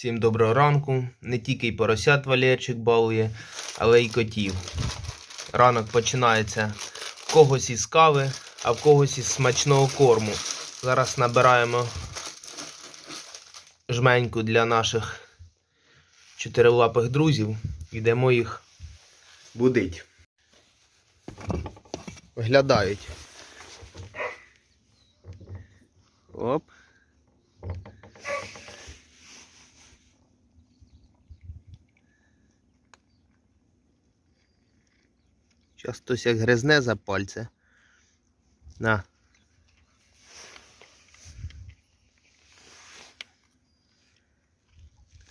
Всім доброго ранку. Не тільки й поросят Валерчик балує, але й котів. Ранок починається в когось із кави, а в когось із смачного корму. Зараз набираємо жменьку для наших чотирилапих друзів. Йдемо їх будить. Виглядають. Оп. Щас хтось як гризне за пальце. На.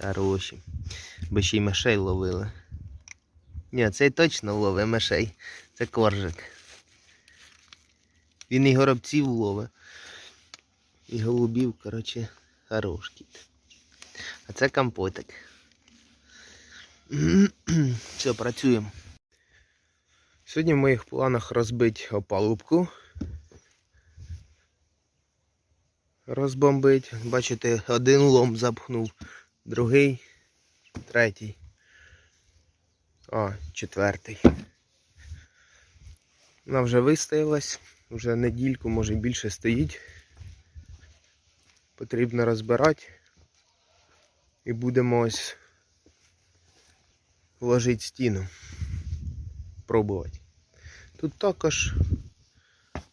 Хороші. Би ще й мишей ловили. Ні, цей точно ловить мишей. Це коржик. Він і горобців ловить. І голубів, коротше, хорош. А це компотик. Все, працюємо. Сьогодні в моїх планах розбити опалубку. Розбомбить. Бачите, один лом запхнув, другий, третій. А, четвертий. Вона вже вистоялась, вже недільку, може більше стоїть. Потрібно розбирати. І будемо ось вложити стіну. Пробувати. Тут також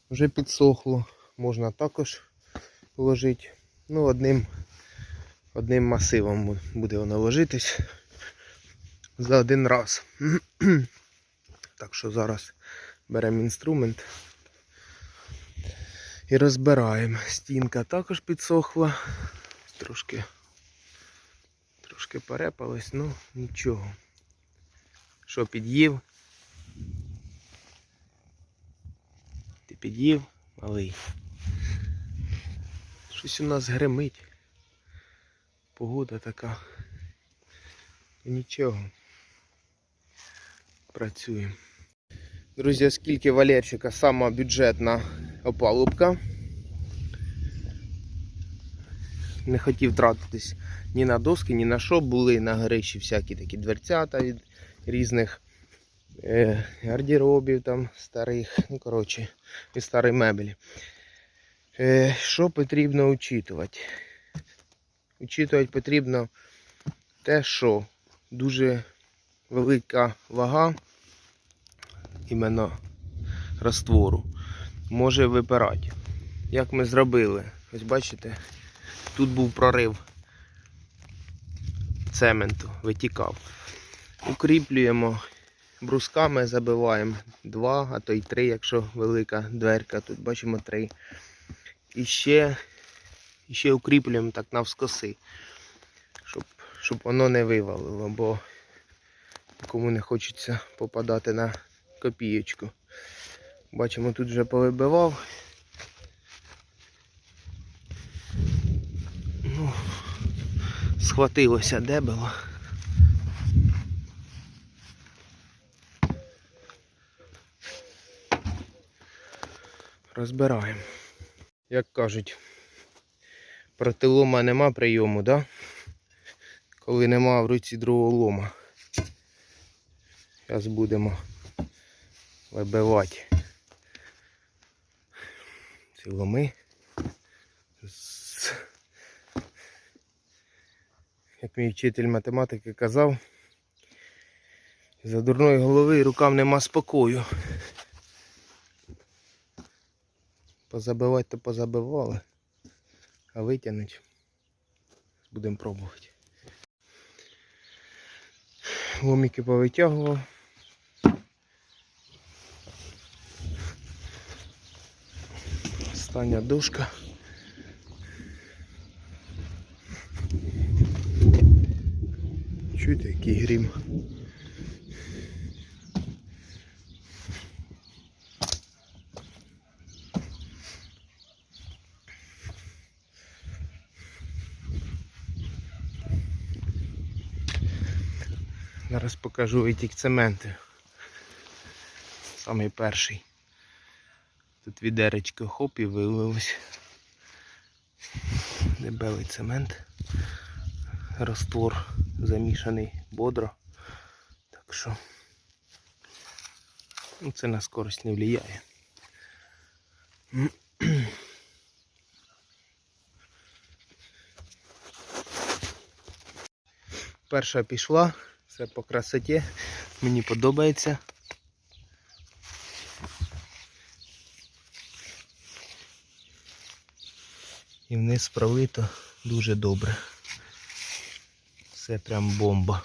вже підсохло, можна також вложити. Ну, одним, одним масивом буде воно ложитись за один раз. Так що зараз беремо інструмент і розбираємо. Стінка також підсохла, трошки, трошки перепалась, ну нічого. Що під'їв? Під'їв, малий. Щось у нас гримить. Погода така. Нічого. Працюємо. Друзі, оскільки Валерчика сама бюджетна опалубка. Не хотів тратитись ні на доски, ні на що. Були на горищі всякі такі дверцята від різних гардеробів там старих, ну коротше, і старої мебелі. Е, що потрібно учитувати? Учитувати потрібно те, що дуже велика вага іменно раствору може випирати. Як ми зробили? Ось бачите, тут був прорив цементу, витікав. Укріплюємо брусками, забиваємо два, а то й три, якщо велика дверка. Тут бачимо три. І ще, і ще укріплюємо так навскоси, щоб, щоб воно не вивалило, бо кому не хочеться попадати на копієчку. Бачимо, тут вже повибивав. Ну, схватилося дебело. Розбираємо. Як кажуть, проти лома нема прийому, да? Коли нема в руці другого лома. Зараз будемо вибивати ці ломи. Як мій вчитель математики казав, за дурної голови рукам нема спокою. Позабивати то позабивали, а витягнути будемо пробувати. Ломики повитягував. Остання дошка. Чуєте, який грім? Зараз покажу витік цементу. Самий перший. Тут відеречко хоп і вилилось. Дебелий цемент. раствор замішаний бодро. Так що ну, це на скорость не впливає. Перша пішла, все по красоті. Мені подобається. І вниз пролито дуже добре. Все прям бомба.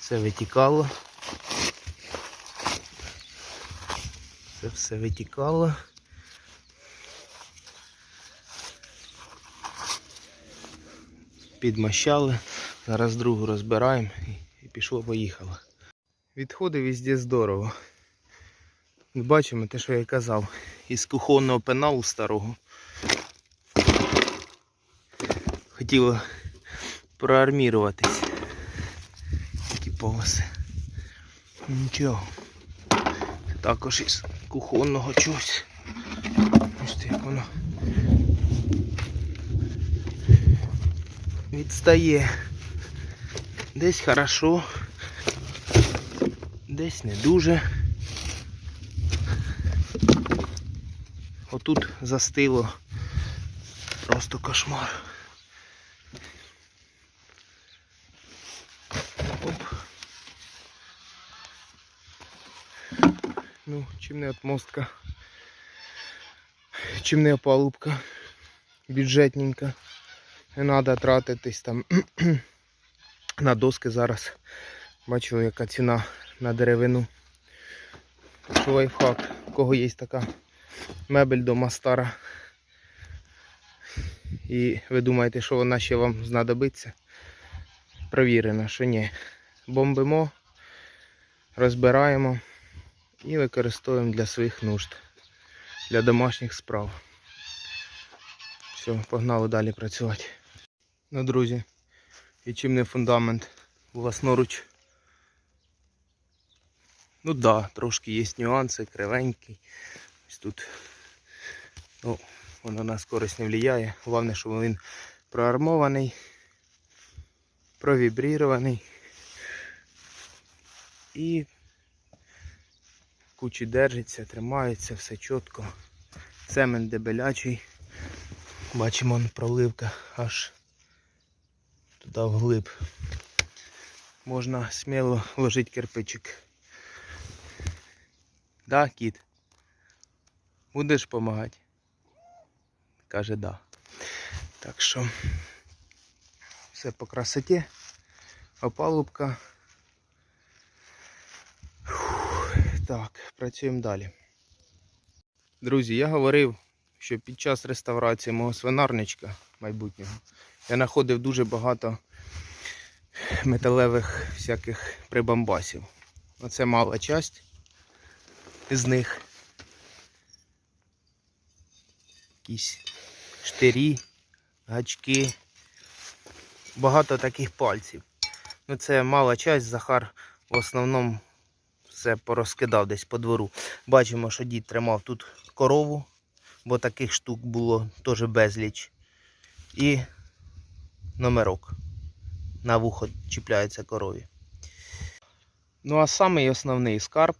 Це витікало. Це все витікало. Підмащали. Зараз другу розбираємо і пішло поїхало. Відходи везде здорово. Бачимо те, що я казав. Із кухонного пеналу старого. Хотіло проарміруватись. Такі полоси. Нічого. Також із кухонного чогось. Відстає. Десь хорошо. Десь не дуже. Отут застило. Просто кошмар. Оп. Ну, чим не отмостка. Чим не опалубка. Бюджетненька. Не треба тратитись там на доски зараз. Бачили, яка ціна на деревину. Лайфхак, у кого є така мебель дома стара. І ви думаєте, що вона ще вам знадобиться? Провірено, що ні. Бомбимо, розбираємо і використовуємо для своїх нужд, для домашніх справ. Все, погнали далі працювати. Ну, друзі, і чим не фундамент власноруч. Ну так, да, трошки є нюанси, кривенький. Ось тут ну, воно на скорость не впливає. Головне, щоб він проармований, провібрірований і кучі держиться, тримається, все чітко. Цемент дебелячий. Бачимо проливка аж туди вглиб. Можна сміло ложити кирпичик. Да, кіт? Будеш допомагати? Каже, да. Так що все по красоті. Опалубка. Так, працюємо далі. Друзі, я говорив, що під час реставрації мого свинарничка майбутнього я знаходив дуже багато металевих всяких прибамбасів. Оце мала часть з них. Якісь штирі, гачки. Багато таких пальців. Ну це мала часть, Захар в основному все порозкидав десь по двору. Бачимо, що дід тримав тут корову, бо таких штук було теж безліч. І номерок. На вухо чіпляється корові. Ну а самий основний скарб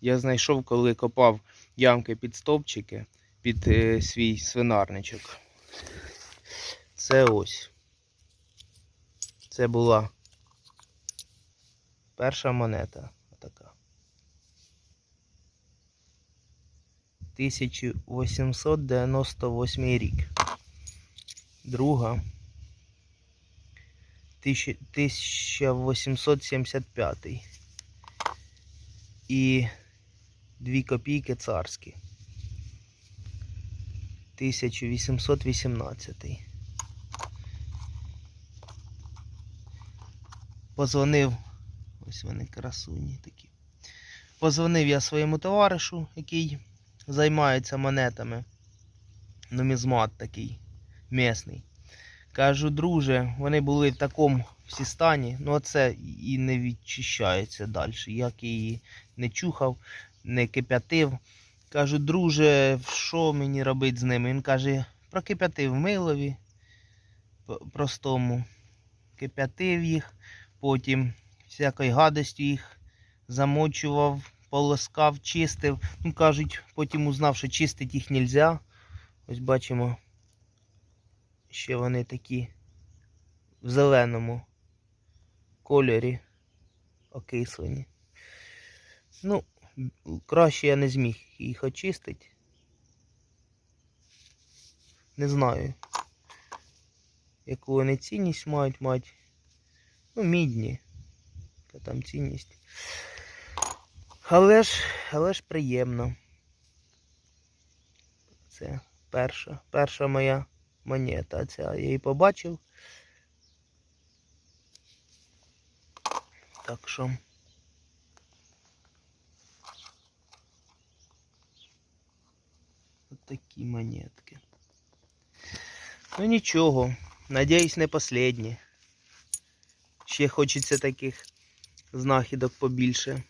я знайшов, коли копав ямки під стовпчики під е, свій свинарничок. Це ось. Це була перша монета. Така. 1898 рік. Друга. 1875. І 2 копійки царські. 1818. Позвонив. Ось вони красуні такі. Позвонив я своєму товаришу, який займається монетами. Нумізмат такий місний. Кажу, друже, вони були в такому всі стані, ну оце і не відчищається далі. Як я її не чухав, не кип'ятив. Кажу, друже, що мені робити з ними? Він каже, прокип'ятив милові простому. Кип'ятив їх, потім всякою гадостю їх замочував, полоскав, чистив. Ну, кажуть, потім узнав, що чистити їх не можна. Ось бачимо, ще вони такі в зеленому кольорі окислені. Ну, краще я не зміг їх очистити. Не знаю, яку вони цінність мають мати. Ну, мідні. Яка там цінність. Але ж, але ж приємно. Це перша, перша моя монета. Ця я її побачив. Так що. От такі монетки. Ну нічого, надіюсь, не последні. Ще хочеться таких знахідок побільше.